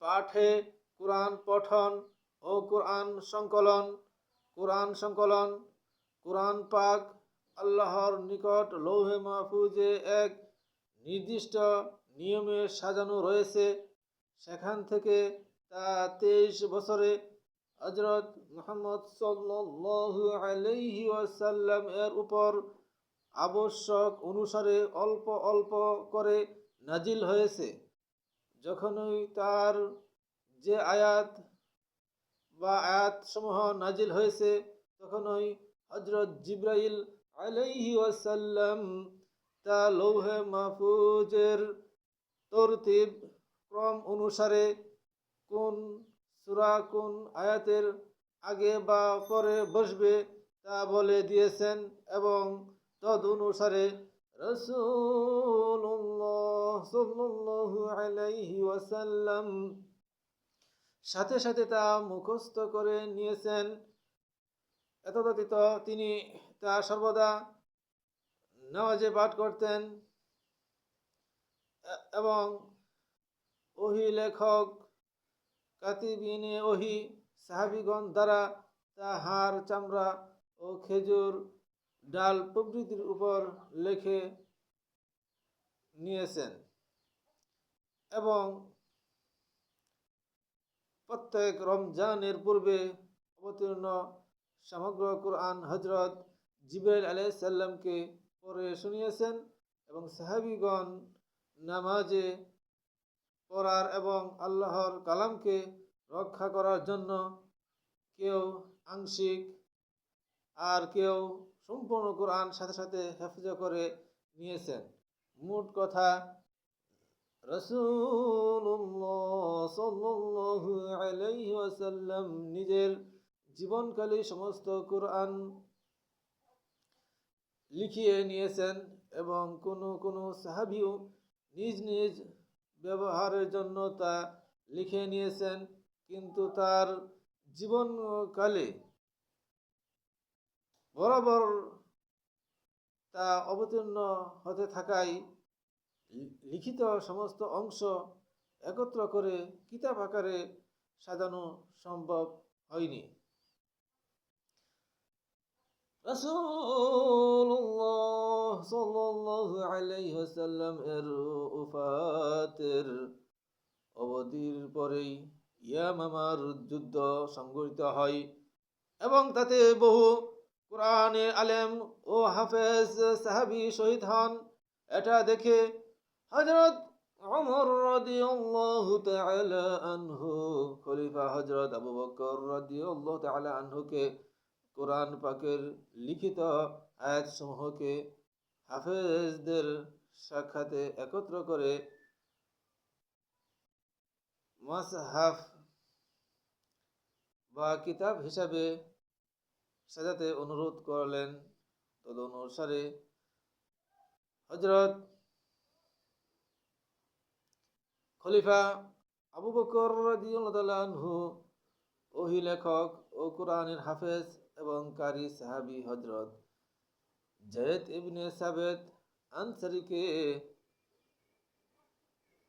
পাঠে কোরআন পঠন ও কোরআন সংকলন কোরআন সংকলন, কোরআন পাক আল্লাহর নিকট লৌহে মাহফুজে এক নির্দিষ্ট নিয়মে সাজানো রয়েছে। সেখান থেকে তা তেইশ বছরে হজরত মোহাম্মদ সাল্লাল্লাহু আলাইহি ওয়াসাল্লাম এর উপর আবশ্যক অনুসারে অল্প অল্প করে নাজিল হয়েছে। যখনই তার যে আয়াত বা আয়াত সমূহ নাজিল হয়েছে, তখনই হজরত জিব্রাইল আলাইহি ওয়াসাল্লাম তা লৌহে মাহফুজের তরতিব ক্রম অনুসারে কোন সুরা, কোন আয়াতের আগে বা পরে বসবে তা বলে দিয়েছেন এবং তদ অনুসারে রসুল্লাহ সাল্লাল্লাহু আলাইহি ওয়াসাল্লাম সাথে সাথে তা মুখস্থ করে নিয়েছেন। এতদতীত তিনি তা সর্বদা নামাজে পাঠ করতেন এবং ওহি লেখক, কাতিবিনে ওহি, সাহাবিগণ দ্বারা তা হাড় চামড়া ও খেজুর ডাল প্রভৃতির উপর লেখে নিয়েছেন এবং প্রত্যেক রমজানের পূর্বে অবতীর্ণ সমগ্র কোরআন হজরত জিব্রাইল আলাইসাল্লামকে পড়ে শুনিয়েছেন এবং সাহাবিগণ নামাজে পড়ার এবং আল্লাহর কালামকে রক্ষা করার জন্য কেউ আংশিক আর কেউ সম্পূর্ণ কোরআন সাথে সাথে হেফজ করে নিয়েছেন। মোট কথা রসুল্লাহ নিজের জীবনকালে সমস্ত কোরআন লিখিয়ে নিয়েছেন এবং কোনো কোনো সাহাবিও নিজ নিজ ব্যবহারের জন্য তা লিখে নিয়েছেন, কিন্তু তার জীবনকালে বরাবর তা অবতীর্ণ হতে থাকায় লিখিত সমস্ত অংশ একত্র করে কিতাব আকারে সাজানো সম্ভব হয়নি। রাসূলুল্লাহ সাল্লাল্লাহু আলাইহি এর উফাতের অবধির পরেই ইয়ামামার যুদ্ধ সংঘটিত হয় এবং তাতে বহু কোরআনের আলেম ও হাফেজ সাহাবি শহীদ হন। এটা দেখে হজরত ওমর রাদিয়াল্লাহু তাআলা আনহু, খলিফা হজরত আবু বকর রাদিয়াল্লাহু তাআলা আনহুকে কোরআন পাকের লিখিত আয়াত সমূহকে হাফেজদের সাক্ষাতে একত্র করে মাসহাফ বা কিতাব হিসাবে সাজাতে অনুরোধ করলেন। তদ অনুসারে হজরত খলিফা আবু বকর আনহু, ওহি লেখক ও কোরআনের হাফেজ এবং কারি সাহাবি হজরত জয়েদ ইবনে সাবেদ আনসারিকে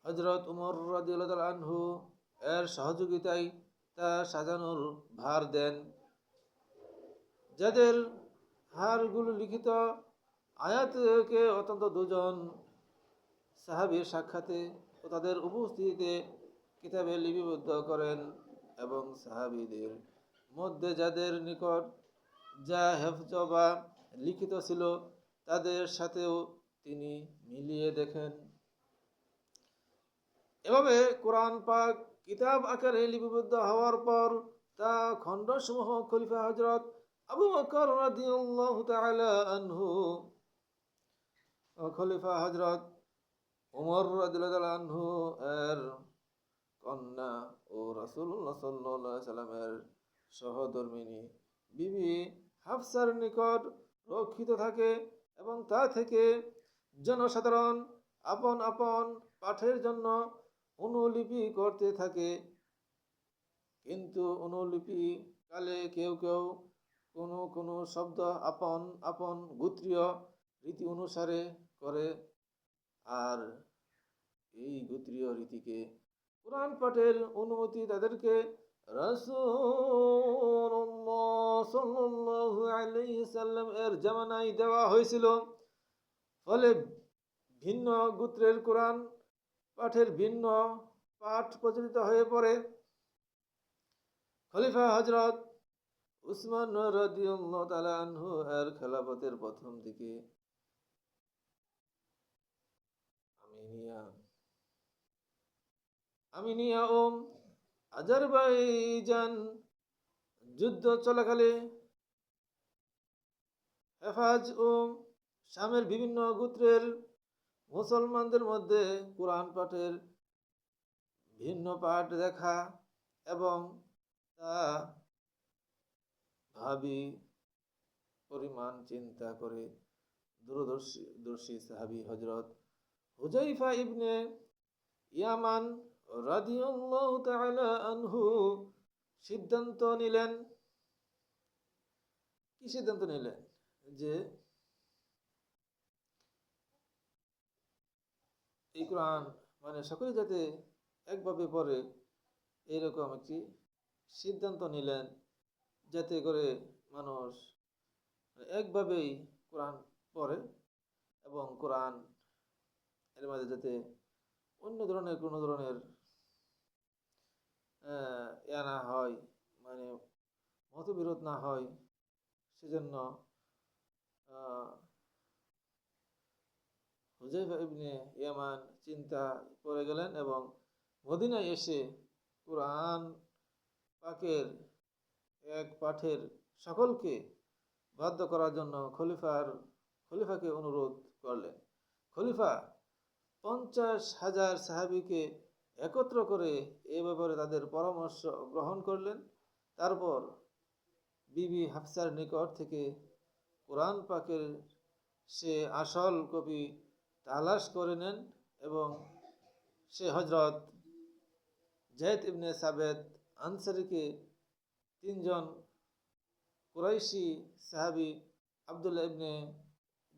হজরত উমর তাআলা আনহু এর সহযোগিতায় তা সাজানোর ভার দেন। যাদের হারগুলো লিখিত আয়াতকে অত্যন্ত দুজন সাহাবির সাক্ষাতে ও তাদের উপস্থিতিতে কিতাবে লিপিবদ্ধ করেন এবং সাহাবিদের মধ্যে যাদের নিকট যা হেফজ বা লিখিত ছিল, তাদের সাথেও তিনি মিলিয়ে দেখেন। এভাবে কোরআন পাক কিতাব আকারে লিপিবদ্ধ হওয়ার পর তা খণ্ডসমূহ খলিফা হজরত আবু বকর রাদিয়াল্লাহু তাআলা আনহু খলিফা হজরত উমর রাদিয়াল্লাহু আনহু এর কন্যা ও রাসূলুল্লাহ সাল্লাল্লাহু আলাইহি সাল্লামের সহধর্মিনী বিবি হাফসার নিকট রক্ষিত থাকে এবং তা থেকে জনসাধারণ আপন আপন পাঠের জন্য অনুলিপি করতে থাকে। কিন্তু অনুলিপি কালে কেউ কেউ কোনো কোনো শব্দ আপন আপন গোত্রীয় রীতি অনুসারে করে। আর এই গোত্রীয় রীতিকে কোরআন পাঠের অনুমতি তাদেরকে সাল্লাম এর জামানায় দেওয়া হয়েছিল। ফলে ভিন্ন গোত্রের কোরআন পাঠের ভিন্ন পাঠ প্রচলিত হয়ে পড়ে। খলিফা হজরত উসমান রাদিয়াল্লাহু এর খেলাফতের প্রথম দিকে আমিনিয়া আমিনিয়া ও আজারবাইজান যুদ্ধ চলাকালে হেফাজ ও শামের বিভিন্ন গোত্রের মুসলমানদের মধ্যে কোরআন পাঠের ভিন্ন পাঠ দেখা এবং তা ভাবি পরিমাণ চিন্তা করে দূরদর্শী, দর্শী সাহাবি হজরত হুজাইফা ইবনে ইয়ামান রাদিয়াল্লাহু তাআলা আনহু সিদ্ধান্ত নিলেন। কি সিদ্ধান্ত নিলেন? যে এই কোরআন মানে সকলে যাতে একভাবে পড়ে এইরকম একটি সিদ্ধান্ত নিলেন। যাতে করে মানুষ একভাবেই কোরআন পড়ে এবং কোরআন এর মাঝে যাতে অন্য ধরনের কোনো ধরনের ইয়া না হয় মানে মতবিরোধ না হয়, সেজন্য হুজাইফা ইয়ামান চিন্তা করে গেলেন এবং মদিনায় এসে কোরআন পাকের এক পাঠের সকলকে বাধ্য করার জন্য খলিফার, খলিফাকে অনুরোধ করলেন। খলিফা, পঞ্চাশ হাজার সাহাবিকে একত্র করে এ ব্যাপারে তাদের পরামর্শ গ্রহণ করলেন। তারপর বিবি হাফসার নিকট থেকে কোরআন পাকের সে আসল কপি তালাশ করে নেন এবং সে হজরত জায়দ ইবনে সাবেদ আনসারিকে তিনজন কুরাইশি সাহাবি আবদুল্লাহ ইবনে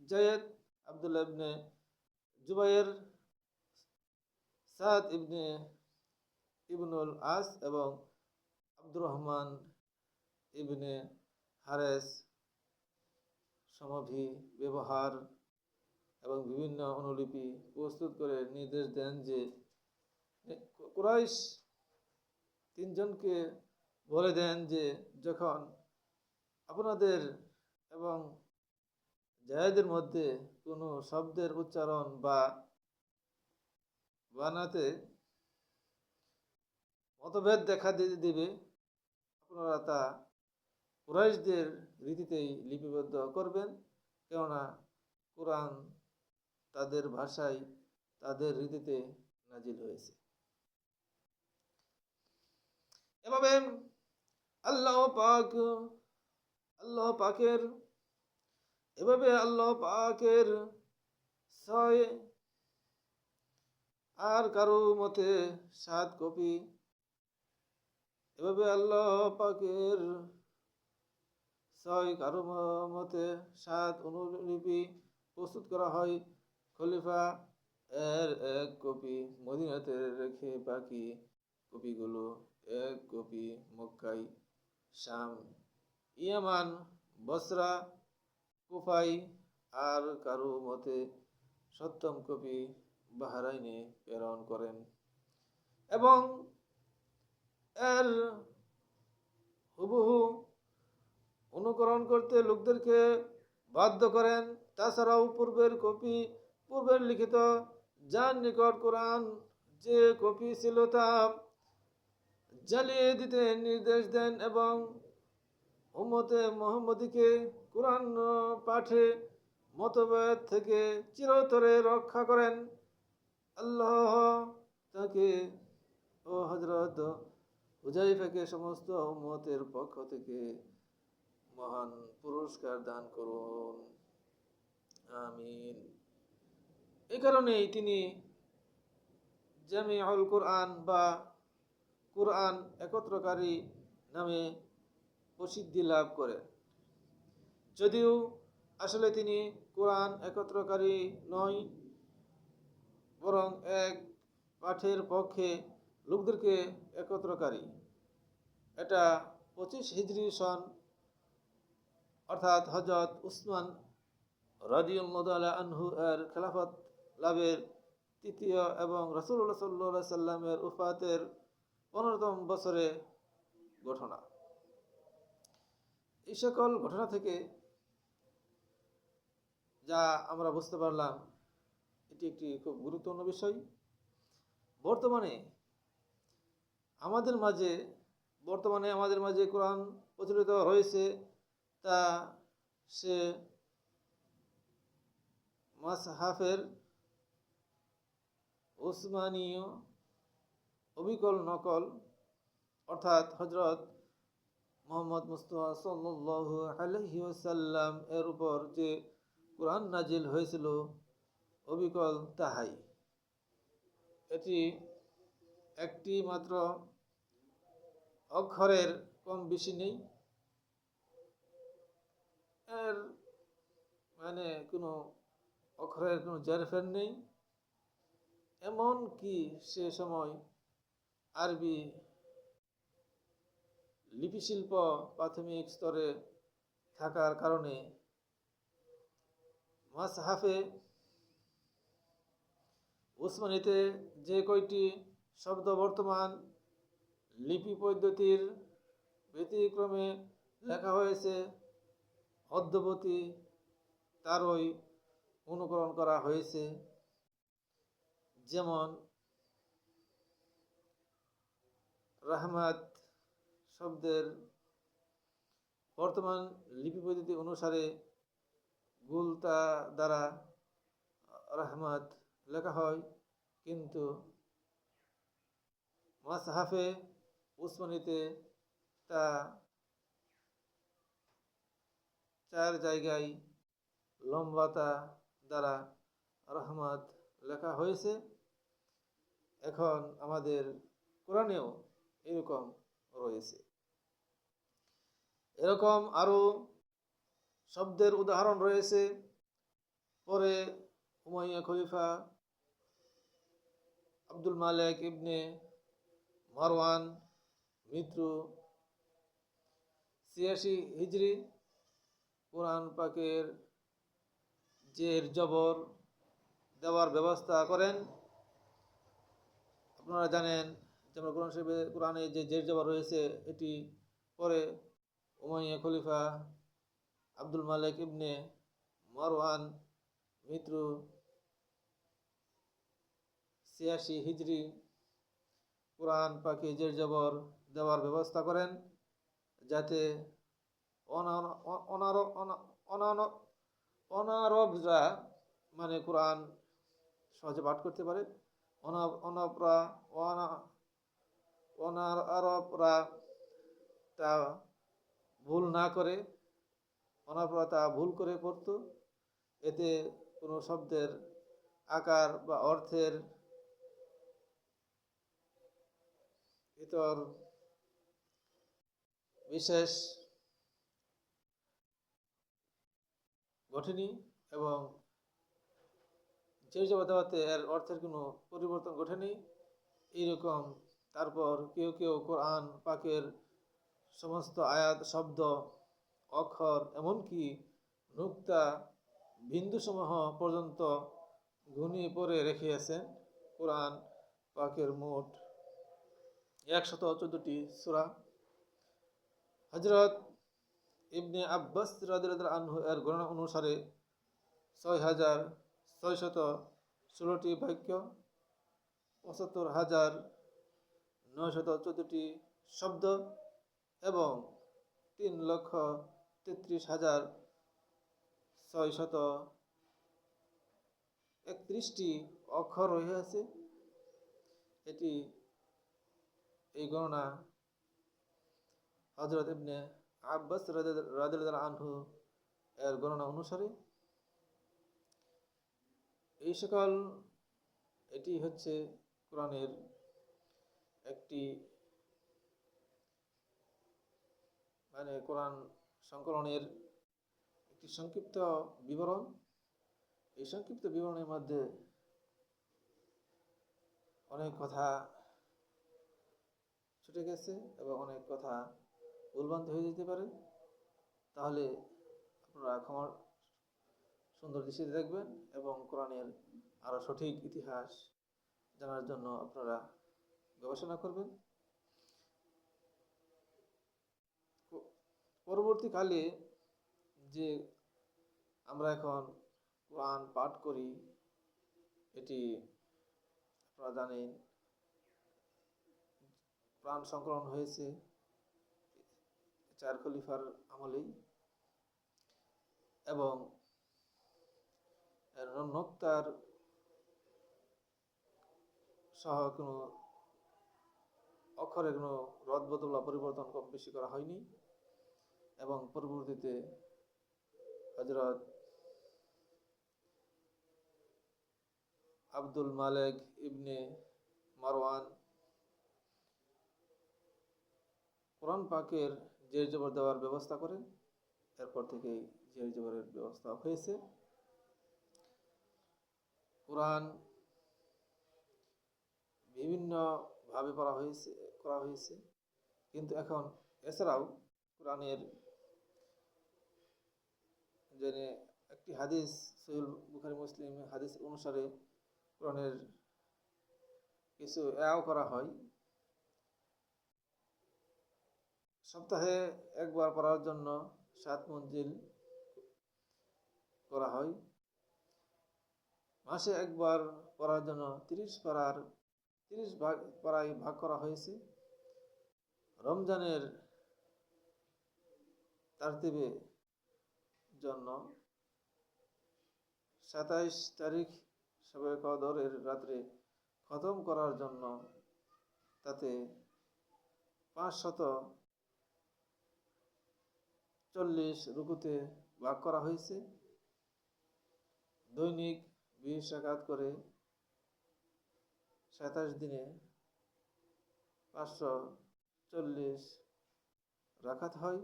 জায়েদ, আবদুল্লাহ ইবনে জুবাইর, সাদ ইবনে ইবনুল আস এবং আব্দুর রহমান ইবনে হারেস সমাধি ব্যবহার এবং বিভিন্ন অনুলিপি প্রস্তুত করে নির্দেশ দেন যে কুরাইশ তিনজনকে বলে দেন যে যখন আপনাদের এবং জায়েদের মধ্যে কোনো শব্দের উচ্চারণ বা বানাতে মতভেদ দেখা দি- দিবে, আপনারা তা কুরাইশদের রীতিতেই লিপিবদ্ধ করবেন। কেননা কোরআন তাদের ভাষায় তাদের রীতিতে নাজিল হয়েছে। এভাবে আল্লাহ পাক, আল্লাহ পাকের, এভাবে আল্লাহ পাকের ছয় আর কারও মতে সাত কপি, এভাবে আল্লাহ পাকের ছয় কারও মতে সাত অনুলিপি প্রস্তুত করা হয়। খলিফা এর এক কপি, মদিনাতে রেখে বাকি কপিগুলো এক কপি মক্কাই শাম, ইয়ামান, বসরা, কুফাই, আর কারও মতে সপ্তম কপি বাহারাইনে প্রেরণ করেন। এবং এর হুবহু অনুকরণ করতে লোকদেরকে বাধ্য করেন। তাছাড়াও পূর্বের কপি, পূর্বের লিখিত যার নিকট কোরআন যে কপি ছিল তা জ্বালিয়ে দিতে নির্দেশ দেন এবং উম্মতে মোহাম্মদীকে কোরআন পাঠে মতভেদ থেকে চিরতরে রক্ষা করেন। আল্লাহ তাকে ও হজরত হুজাইফাকে সমস্ত উম্মতের পক্ষ থেকে মহান পুরস্কার দান করুন। আমিন। এই কারণেই তিনি জামি জামিউল কোরআন বা কোরআন একত্রকারী নামে প্রসিদ্ধি লাভ করে। যদিও আসলে তিনি কোরআন একত্রকারী নয়, বরং এক পাঠের পক্ষে লোকদেরকে একত্রকারী। এটা পঁচিশ হিজরি সন, অর্থাৎ হজরত উসমান রাজিউল্লাহ আনহু এর খেলাফত লাভের তৃতীয় এবং রসুল্লাহ সাল্লাহ সাল্লামের উফাতের পনেরোতম বছরে ঘটনা। এই সকল ঘটনা থেকে যা আমরা বুঝতে পারলাম, এটি একটি খুব গুরুত্বপূর্ণ বিষয়। বর্তমানে আমাদের মাঝে, বর্তমানে আমাদের মাঝে কোরআন প্রচলিত রয়েছে তা সে মাসহাফের ওসমানীয় অবিকল নকল, অর্থাৎ হজরত মোহাম্মদ মুস্তফা সাল্লু আলহি ওসাল্লাম এর উপর যে কোরআন নাজিল হয়েছিল, অবিকল তাহাই। এটি একটি মাত্র অক্ষরের কম বেশি নেই। এর মানে কোনো অক্ষরের কোনো জেরফের নেই। এমন কি সে সময় আরবি লিপিশিল্প প্রাথমিক স্তরে থাকার কারণে মাসহাফে উসমানিতে যে কয়টি শব্দ বর্তমান লিপি পদ্ধতির ব্যতিক্রমে লেখা হয়েছে অদ্যবতী তারই অনুকরণ করা হয়েছে। যেমন রাহমাত শব্দের বর্তমান লিপি পদ্ধতি অনুসারে গুলতা দ্বারা রাহমাত লেখা হয়, কিন্তু মাসহাফে উসমানিতে তা চার জায়গায় লম্বাতা দ্বারা রহমত লেখা হয়েছে। এখন আমাদের কোরআনেও এরকম রয়েছে। এরকম আরও শব্দের উদাহরণ রয়েছে। পরে উমাইয়া খলিফা আব্দুল মালেক ইবনে মারওয়ান মৃত্যু ছিয়াশি হিজড়ি কোরআন পাকের জের জবর দেওয়ার ব্যবস্থা করেন। আপনারা জানেন যেমন কোরআন শরীফে, কোরআনে যে জের জবর রয়েছে, এটি পরে উমাইয়া খলিফা আব্দুল মালিক ইবনে মারওয়ান মিত্র ছিয়াশি হিজড়ি কোরআন পাখি জের জবর দেওয়ার ব্যবস্থা করেন যাতে অনারবরা মানে কোরআন সহজে পাঠ করতে পারে। অনাপরা অনার আরবরা তা ভুল না করে অনাপরা তা ভুল করে পড়ত। এতে কোনো শব্দের আকার বা অর্থের ভিতর বিশেষ ঘটেনি এবং যে দেওয়াতে এর অর্থের কোনো পরিবর্তন ঘটেনি। এইরকম তারপর কেউ কেউ কোরআন পাকের সমস্ত আয়াত, শব্দ, অক্ষর, এমনকি নুক্তা বিন্দুসমূহ পর্যন্ত ঘুনিয়ে পরে রেখেছেন কোরআন পাকের মোট একশত চোদ্দটি সুরা। হজরত ইবনে আব্বাস আনহু এর গণনা অনুসারে ছয় হাজার ছয়শত ষোলোটি বাক্য, পঁচাত্তর হাজার নয়শত চোদ্দটি শব্দ এবং তিন লক্ষ তেত্রিশ হাজার ছয়শত একত্রিশটি অক্ষর রয়েছে এটি এই গণনা হজরত ইবনে আব্বাস রাদিল আনহু এর গণনা অনুসারে। এই সকল, এটি হচ্ছে কোরআনের একটি মানে কোরআন সংকলনের একটি সংক্ষিপ্ত বিবরণ। এই সংক্ষিপ্ত বিবরণের মধ্যে অনেক কথা ছুটে গেছে এবং অনেক কথা ভুলভ্রান্তি হয়ে যেতে পারে। তাহলে আপনারা ক্ষমা সুন্দর দৃষ্টিতে দেখবেন এবং কোরআনের আরও সঠিক ইতিহাস জানার জন্য আপনারা গবেষণা করবেন। পরবর্তীকালে যে আমরা এখন কোরআন পাঠ করি, এটি আপনারা জানেন, প্রাণ সংকলন হয়েছে চার খলিফার আমলেই এবং নক্তার সহ কোনো অক্ষরে কোনো রদ বদল বা পরিবর্তন কম বেশি করা হয়নি। এবং পরবর্তীতে হজরত আব্দুল মালেক ইবনে মারওয়ান কোরআন পাকের জের জবর দেওয়ার ব্যবস্থা করেন। এরপর থেকে জের জবরের ব্যবস্থা হয়েছে। কোরআন বিভিন্নভাবে পড়া হয়েছে করা হয়েছে। কিন্তু এখন এছাড়াও কোরআনের যে একটি হাদিস সহিল বুখারি, মুসলিম হাদিস অনুসারে কোরআনের কিছু এও করা হয়। সপ্তাহে একবার পড়ার জন্য সাত মঞ্জিল করা হয়। মাসে একবার পড়ার জন্য তিরিশ পাড়ার তিরিশ ভাগ, পাড়ায় ভাগ করা হয়েছে। রমজানের তারতিবে জন্য সাতাইশ তারিখ সবে কদরের রাত্রে খতম করার জন্য তাতে পাঁচ শত চল্লিশ রুকুতে ভাগ করা হয়েছে। দৈনিক বিশ রাকাত করে সাতাশ দিনে পাঁচশো চল্লিশ রাখাত হয়।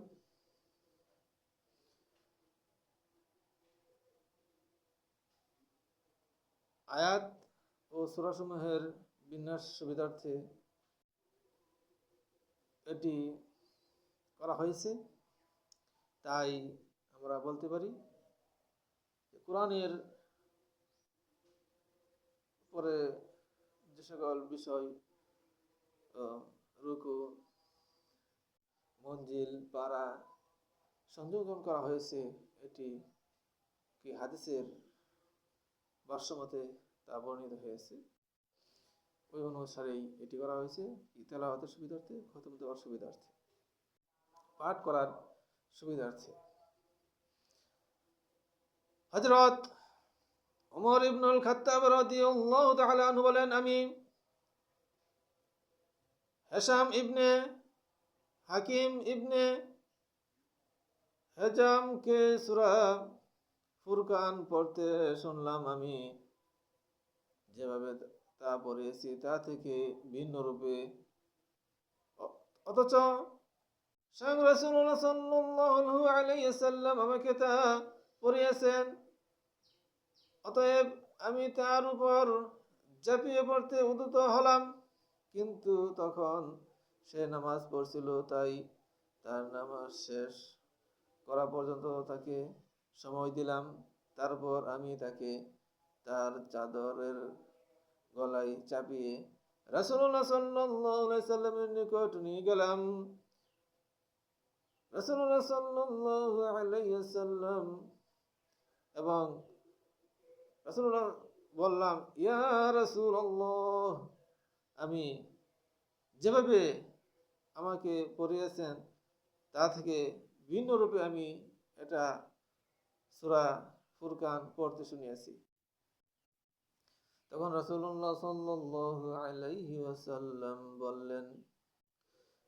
আয়াত ও সুরাসমূহের বিন্যাস সুবিধার্থে এটি করা হয়েছে। তাই আমরা বলতে পারি কোরআনের পরে যে সকল বিষয় রুকু মঞ্জিল, পাড়া সংযোজন করা হয়েছে। এটি কি হাদিসের ভাষ্যমতে তা বর্ণিত হয়েছে? ওই অনুসারেই এটি করা হয়েছে তেলাওয়াতের সুবিধার্থে, খতম দেওয়ার সুবিধার্থে, পাঠ করার সুবিধার্থে। হজরত ওমর ইবনুল খাত্তাব রাদিয়াল্লাহু তাআলা বলেন, আমি হেশাম ইবনে হাকিম ইবনে হেজামকে সূরা ফুরকান পড়তে শুনলাম আমি। যেভাবে তা পড়েছি, তা থেকে ভিন্ন রূপে। অথচ স্বয়ং রাসূলুল্লাহ সাল্লাল্লাহু আলাইহি সাল্লাম আমাকে তা পড়িয়েছেন। অতএব আমি তার উপর ঝাঁপিয়ে পড়তে উদ্যত হলাম। কিন্তু তখন সে নামাজ পড়ছিল, তাই তার নামাজ শেষ করা পর্যন্ত তাকে সময় দিলাম। তারপর আমি তাকে তার চাদরের গলায় চাপিয়ে আলাইহি সাল্লামের নিকট নিয়ে গেলাম। রাসূলুল্লাহ সাল্লাম এবং রাসূলুল্লাহ বললাম, ইয়া রাসূলুল্লাহ, আমি যেভাবে আমাকে পড়িয়েছেন, তা থেকে ভিন্ন রূপে আমি এটা সূরা ফুরকান পড়তে শুনিয়েছি। তখন আলাইহি ওয়াসাল্লাম বললেন,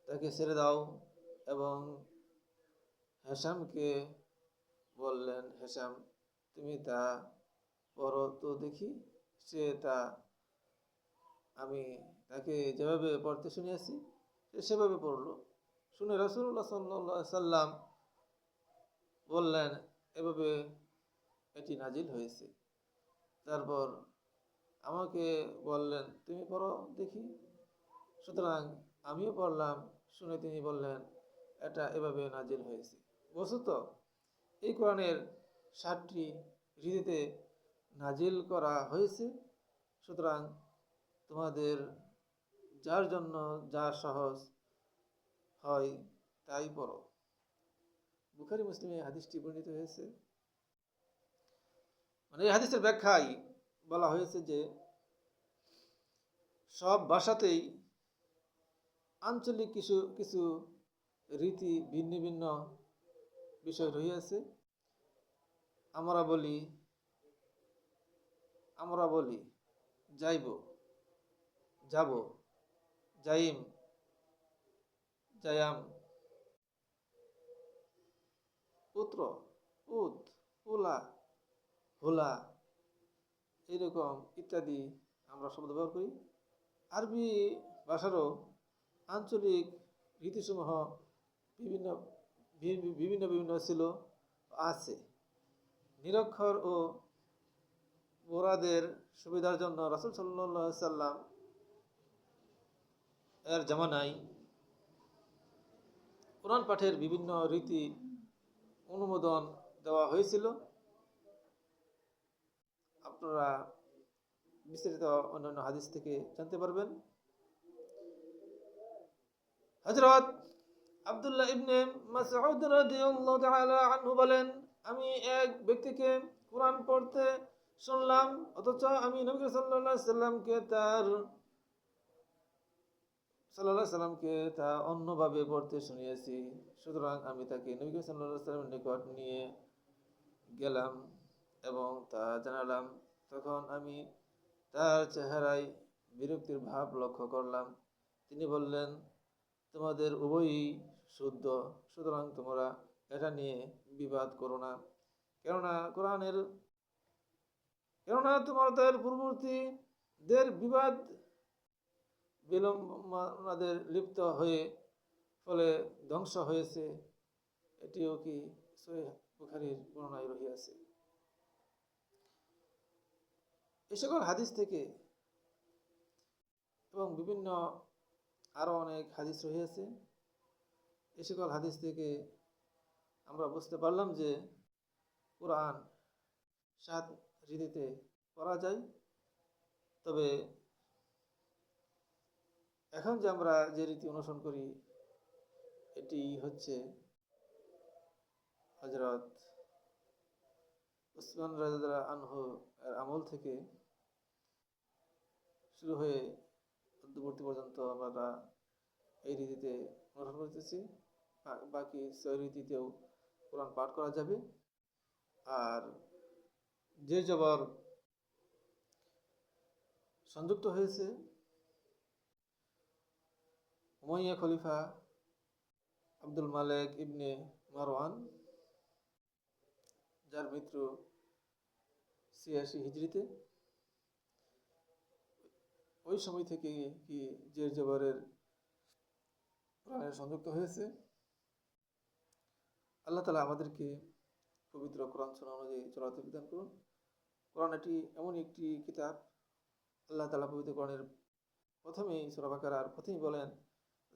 তাকে ছেড়ে দাও। এবং হেসামকে বললেন হেসাম তুমি তা পড়ো তো দেখি, সে তা আমি তাকে যেভাবে পড়তে শুনিয়েছি সেভাবে পড়ল। শুনে রাসূলুল্লাহ সাল্লাল্লাহু আলাইহি সাল্লাম বললেন, এভাবে এটি নাজিল হয়েছে। তারপর আমাকে বললেন, তুমি পড়ো দেখি। সুতরাং আমিও পড়লাম, শুনে তিনি বললেন, এটা এভাবে নাজিল হয়েছে। বস্তুত এই কোরআনের ষাটটি রীতিতে নাজিল করা হয়েছে। সুতরাং তোমাদের যার জন্য যা সহজ হয় তাই পড়ো। বুখারি, মুসলিমে হাদিসটি বর্ণিত হয়েছে। মানে এই হাদিসের ব্যাখ্যায় বলা হয়েছে যে সব ভাষাতেই আঞ্চলিক কিছু কিছু রীতি ভিন্ন ভিন্ন বিষয় রহিয়াছে। আমরা বলি আমরা বলি, যাইব, যাব। যাইম যায়াম পুত্র উদ উলা হুলা এরকম ইত্যাদি আমরা শব্দ ব্যবহার করি। আরবি ভাষারও আঞ্চলিক রীতিসমূহ বিভিন্ন বিভিন্ন বিভিন্ন ছিল, আছে। নিরক্ষর ও বোরাদের সুবিধার জন্য রাসুল সাল্লাহ সাল্লাম এর জামানায় কোরআন পাঠের বিভিন্ন রীতি অনুমোদন দেওয়া হয়েছিল। আপনারা বিস্তারিত অন্যান্য হাদিস থেকে জানতে পারবেন। হজরত আব্দুল্লাহ ইবনে মাসউদ রাদিয়াল্লাহু তাআলা আনহু বলেন, আমি এক ব্যক্তিকে কোরআন পড়তে শুনলাম, অথচ আমি নবী সাল্লাল্লাহু আলাইহি সাল্লামকে তার আলাইহি সাল্লামকে তা অন্যভাবে পড়তে শুনিয়েছি। সুতরাং আমি তাকে নবী আলাইহি সাল্লামের নিকট নিয়ে গেলাম এবং তা জানালাম। তখন আমি তার চেহারায় বিরক্তির ভাব লক্ষ্য করলাম। তিনি বললেন, তোমাদের উভয়ই শুদ্ধ, সুতরাং তোমরা এটা নিয়ে বিবাদ করো না। কেননা কোরআনের, কেননা তোমাদের পূর্ববর্তীদের বিবাদ বিলম্বাদের লিপ্ত হয়ে ফলে ধ্বংস হয়েছে, এটিও কি সহিহ বুখারীর বর্ণনায় রহিয়াছে। এই সকল হাদিস থেকে এবং বিভিন্ন আরও অনেক হাদিস রহিয়াছে। এই সকল হাদিস থেকে আমরা বুঝতে পারলাম যে কোরআন সাত রীতিতে পড়া যায়, তবে এখন যে আমরা যে রীতি অনুসরণ করি, এটি হচ্ছে হজরত উসমান রাজা আনহু এর আমল থেকে শুরু হয়ে মধ্যবর্তী পর্যন্ত আমরা এই রীতিতে অনুসরণ করতেছি। বাকি ছয় রীতিতেও কোরআন পাঠ করা যাবে। আর যে জবর সংযুক্ত হয়েছে উমাইয়া খলিফা আব্দুল মালেক ইবনে মারওয়ান, যার মৃত্যু ছিয়াশি হিজড়িতে। ওই সময় থেকে কি জের জবরের প্রাণের সংযুক্ত হয়েছে? আল্লাহ তালা আমাদেরকে পবিত্র কোরআন শোনা অনুযায়ী চলাতে বিধান করুন। কোরআন এটি এমন একটি কিতাব, আল্লাহ তালা পবিত্র কোরআনের প্রথমেই সুরাবাকার আর প্রথমেই বলেন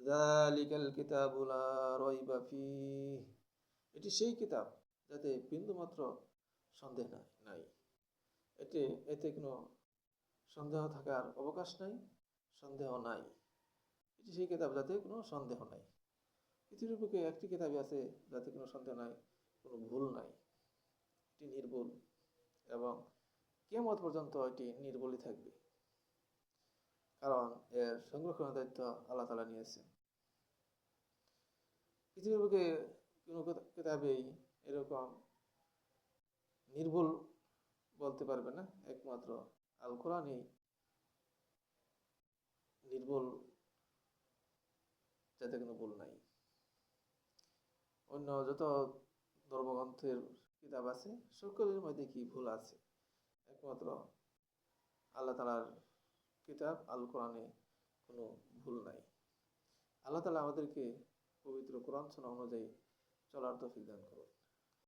জালিকাল কিতাবুলা রয়বা ফিহ এটি সেই কিতাব যাতে বিন্দুমাত্র সন্দেহ নাই নাই। এতে এতে কোনো সন্দেহ থাকার অবকাশ নাই, সন্দেহ নাই। এটি সেই কিতাব যাতে কোনো সন্দেহ নাই। পৃথিবীর বুকে একটি কিতাবই আছে যাতে কোনো সন্দেহ নাই, কোনো ভুল নাই। এটি নির্ভুল এবং কেমত পর্যন্ত এটি নির্ভুলই থাকবে। কারণ এর সংরক্ষণের দায়িত্ব আল্লাহ তালা নিয়েছেন। পৃথিবীর বুকে কোনো কিতা- কিতাবেই এরকম নির্ভুল বলতে পারবে না। একমাত্র আল কোরআনই নির্ভুল, যাতে কোনো ভুল নাই। অন্য যত ধর্মগ্রন্থের কিতাব আছে, সকলের মধ্যে কি ভুল আছে? একমাত্র আল্লাহ তালার কিতাব, আল কোরআনে কোনো ভুল নাই। আল্লাহ তালা আমাদেরকে পবিত্র কোরআন সোনা অনুযায়ী চলার তফিক দান করুন।